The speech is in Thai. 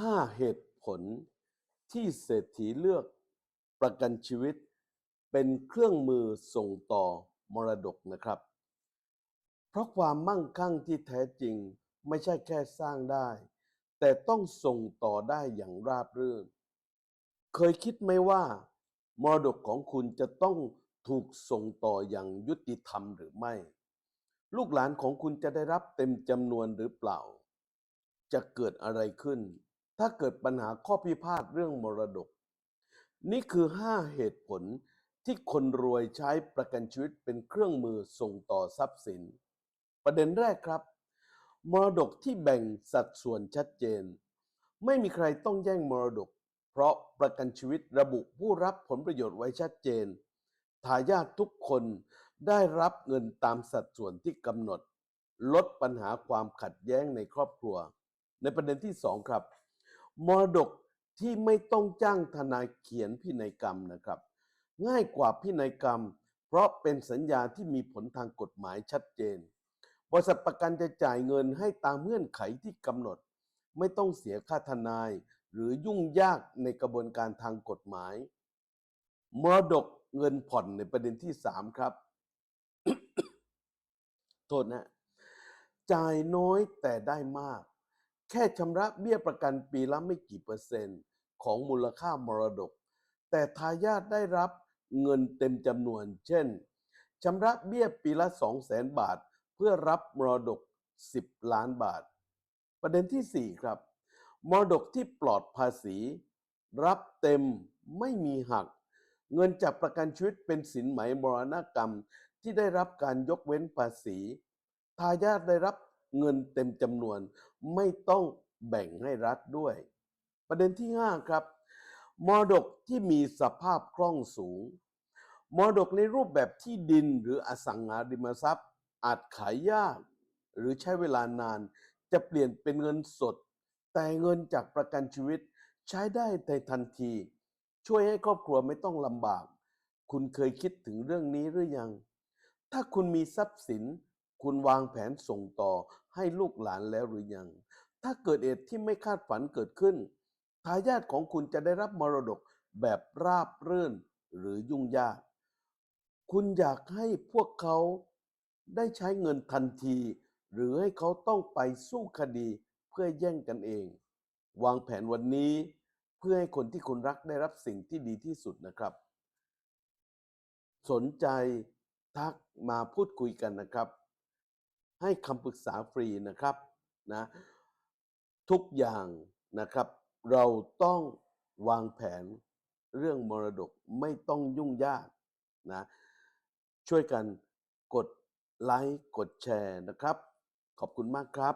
5 เหตุผลที่เศรษฐีเลือกประกันชีวิต เป็นเครื่องมือส่งต่อมรดกนะครับ เพราะความมั่งคั่งที่แท้จริงไม่ใช่แค่สร้างได้ แต่ต้องส่งต่อได้อย่างราบรื่น เคยคิดไหมว่า มรดกของคุณจะต้องถูกส่งต่ออย่างยุติธรรมหรือไม่ ลูกหลานของคุณจะได้รับเต็มจำนวนหรือเปล่า จะเกิดอะไรขึ้น ถ้าเกิดปัญหาข้อพิพาทเรื่องมรดก นี่คือ 5 เหตุผลที่คนรวยใช้ประกันชีวิตเป็นเครื่องมือส่งต่อทรัพย์สิน ประเด็นแรกครับ มรดกที่แบ่งสัดส่วนชัดเจน ไม่มีใครต้องแย่งมรดก เพราะประกันชีวิตระบุผู้รับผลประโยชน์ไว้ชัดเจนทายาททุกคนได้รับเงินตามสัดส่วนที่กำหนด ลดปัญหาความขัดแย้งในครอบครัว ในประเด็นที่สองครับ มรดกที่ไม่ต้องจ้างทนายเขียนพินัยกรรมนะครับ ง่ายกว่าพินัยกรรม เพราะเป็นสัญญาที่มีผลทางกฎหมายชัดเจน บริษัทประกันจะจ่ายเงินให้ตามเงื่อนไขที่กำหนด ไม่ต้องเสียค่าทนาย หรือยุ่งยากในกระบวนการทางกฎหมาย มรดกเงินผ่อนในประเด็นที่สามครับ โทษนะ จ่ายน้อยแต่ได้มาก แค่ชำระเบี้ยประกันปีละไม่กี่เปอร์เซ็นต์ ของมูลค่ามรดก แต่ทายาทได้รับเงินเต็มจำนวน เช่นชำระเบี้ยปีละ 2 0 0แสนบาท เพื่อรับมรดก 10 ล้านบาท ประเด็นที่ 4 ครับ มรดกที่ปลอดภาษี รับเต็มไม่มีหัก เงินจากประกันชีวิตเป็นสินไหมมรณกรรมที่ได้รับการยกเว้นภาษีทายาทได้รับ เงินเต็มจำนวน ไม่ต้องแบ่งให้รัฐด้วย ประเด็นที่ 5 ครับมรดกที่มีสภาพคล่องสูงมรดกในรูปแบบที่ดินหรืออสังหาริมทรัพย์ อาจขายยาก หรือใช้เวลานาน จะเปลี่ยนเป็นเงินสด แต่เงินจากประกันชีวิตใช้ได้ในทันที ช่วยให้ครอบครัวไม่ต้องลำบาก คุณเคยคิดถึงเรื่องนี้หรือยัง ถ้าคุณมีทรัพย์สิน คุณวางแผนส่งต่อให้ลูกหลานแล้วหรือยัง ถ้าเกิดเหตุที่ไม่คาดฝันเกิดขึ้น ทายาทของคุณจะได้รับมรดกแบบราบรื่นหรือยุ่งยาก คุณอยากให้พวกเขาได้ใช้เงินทันที หรือให้เขาต้องไปสู้คดีเพื่อแย่งกันเอง วางแผนวันนี้เพื่อให้คนที่คุณรักได้รับสิ่งที่ดีที่สุดนะครับ สนใจทักมาพูดคุยกันนะครับ ให้คำปรึกษาฟรีนะครับนะทุกอย่างนะครับ เราต้องวางแผนเรื่องมรดกไม่ต้องยุ่งยากนะช่วยกันกดไลค์กดแชร์นะครับ ขอบคุณมากครับ